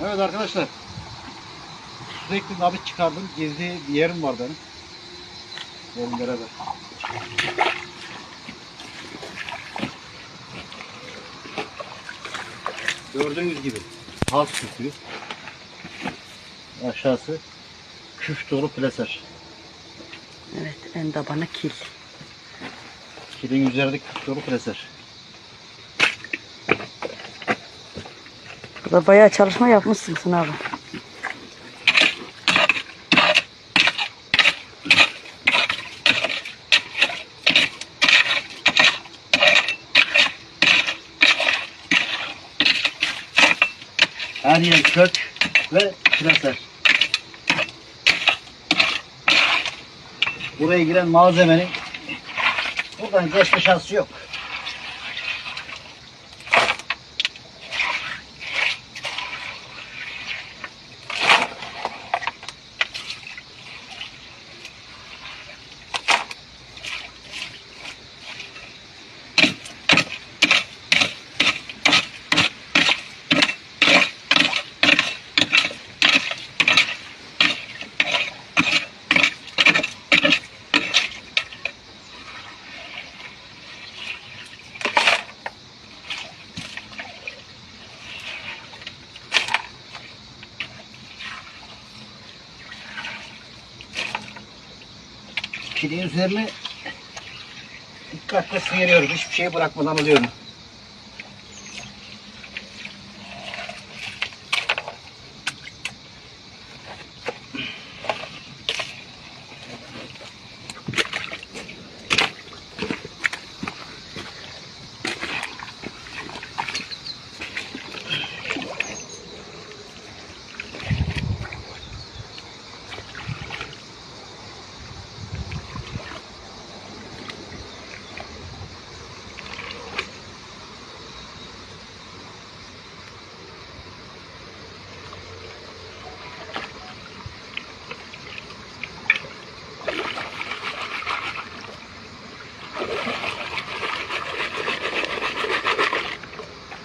Evet arkadaşlar. Sürekli nabit çıkardım. Gezdiği bir yerim var benim. Gelin beraber. Gördüğünüz gibi has sütü. Aşağısı küf dolu plaser. Evet en tabanı kil. Kilin üzerinde küf dolu plaser. Burada bayağı çalışma yapmışsın abi. Her yer kök ve plaser. Buraya giren malzemenin buradan geçme şansı yok. Kilin üzerini dikkatle sıyırıyoruz. Hiçbir şey bırakmadan alıyorum.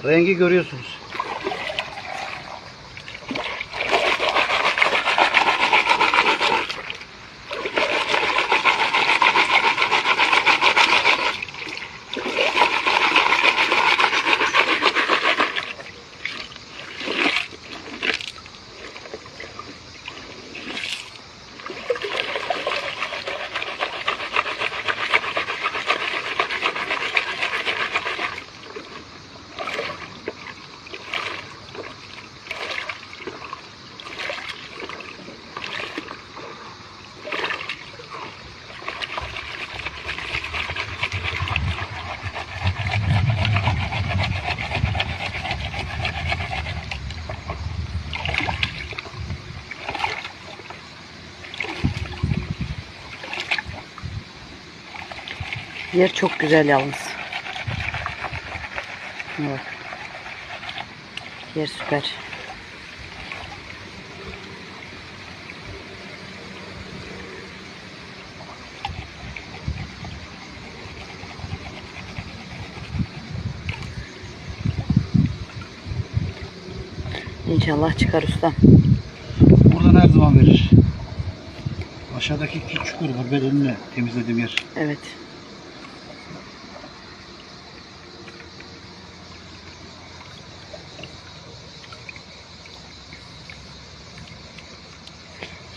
Rengi görüyorsunuz. Yer çok güzel yalnız. Bak. Yer süper. İnşallah çıkar ustam. Buradan her zaman verir. Aşağıdaki iki çukur var bedenini temizlediğim yer. Evet.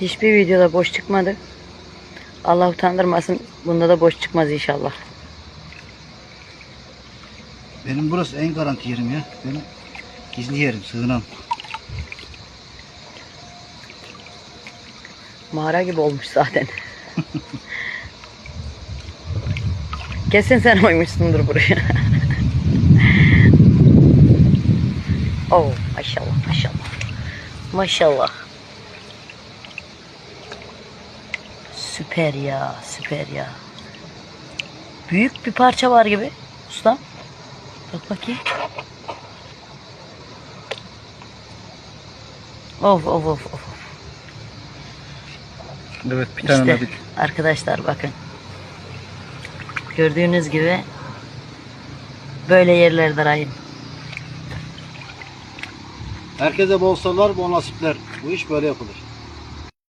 Hiçbir videoda boş çıkmadı. Allah utandırmasın. Bunda da boş çıkmaz inşallah. Benim burası en garanti yerim ya. Benim gizli yerim, sığınam. Mağara gibi olmuş zaten. Kesin sen oymuşsundur buraya. oh maşallah maşallah. Maşallah. Süper ya süper ya. Büyük bir parça var gibi usta. Bak bakayım. Of of of of. Evet, bir İşte arkadaşlar bakın. Gördüğünüz gibi böyle yerlerde arayın. Herkese bol sabırlar, bol nasipler. Bu iş böyle yapılır.